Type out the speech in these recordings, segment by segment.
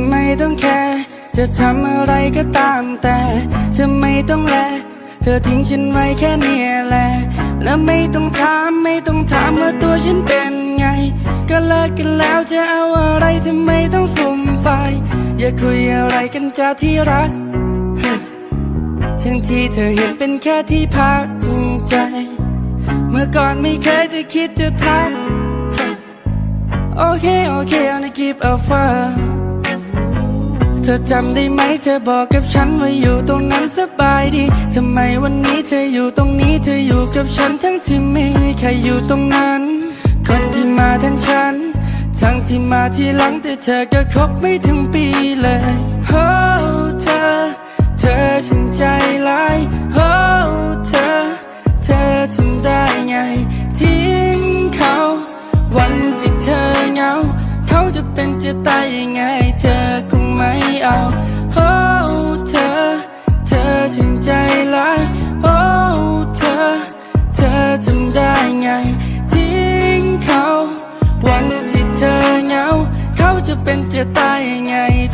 ำไมต้องแคร์จะทำอะไรก็ตามแต่เธอไม่ต้องแลเธอทิ้งฉันไว้แค่เนี้ยแหละ และไม่ต้องถามไม่ต้องถามว่าตัวฉันเป็นไง ก็เลิกกันแล้วจะเอาอะไรทำไมต้องฟุ่มไฟายอย่าคุยอะไรกันจ้าที่รัก ทั้งที่เธอเห็นเป็นแค่ที่พักใจ เมื่อก่อนไม่เคยจะคิดจะทัก โอเค โอเค I'll keep a fire เธอจำได้ไหมเธอบอกกับฉันว่าอยู่ตรงนั้นสบายดีทำไมวันนี้เธออยู่ตรงนี้เธออยู่กับฉันทั้งที่ไม่มีใครอยู่ตรงนั้น คนที่มาแทนฉัน ทั้งที่มาทีหลังแต่เธอก็คบไม่ถึงปีเลยโอ้เธอ เธอฉันใจร้ายโอ้เธอ เธอทำได้ไง ทิ้งเขา วันที่เธอเหงา เขาจะเป็นจะตายยังไง ไม่เอาโอ้เธอ เธอถึงใจร้ายโอ้เธอ เธอทำได้ไง ทิ้งเขา วันที่เธอเหงา เขาจะเป็นจะตายยังไงเธอคง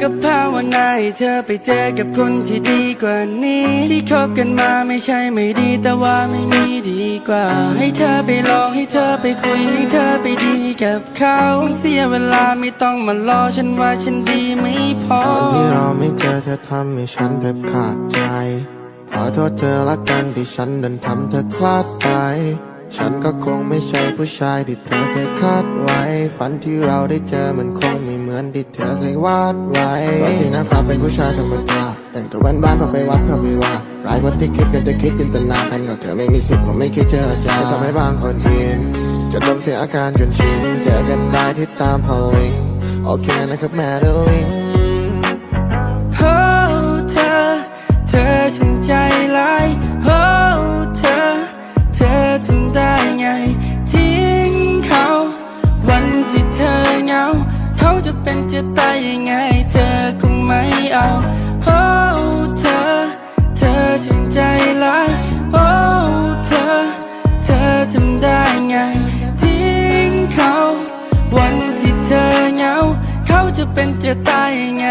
ก็ภาวนาให้เธอไปเจอกับคนที่ดีกว่านี้ ที่คบกันมาไม่ใช่ไม่ดีแต่ว่าไม่มีดีกว่า ให้เธอไปลองให้เธอไปคุยให้เธอไปดีกับเขาเสียเวลาไม่ต้องมารอฉันว่าฉันดีไม่พอวันที่เราไม่เจอเธอทำให้ฉันแทบขาดใจ ขอโทษเธอละกันที่ฉันดันทำเธอคลาดไปฉันก็คงไม่ใช่ผู้ชายที่เธอเคยคาดไว้ ฝันที่เราได้เจอมันคงไม่ มือนที่เธอเคยวาดไว้ก็จริงนะครับเป็นผู้ชายธรรมดาแต่งตัวบ้านๆพอไปวัดเพอไปว่าร้ายกว่าที่คิดก็จะคิดจินตนาการกับเธอไม่มีสิทธิ์ผมไม่คิดเจอใจทำให้บางคนอินจะดมเสียอาการจนชินเจอกันได้ที่ตามพอลิงโอเคนะครับแม่เดลิง จะเป็นจะตายยังไง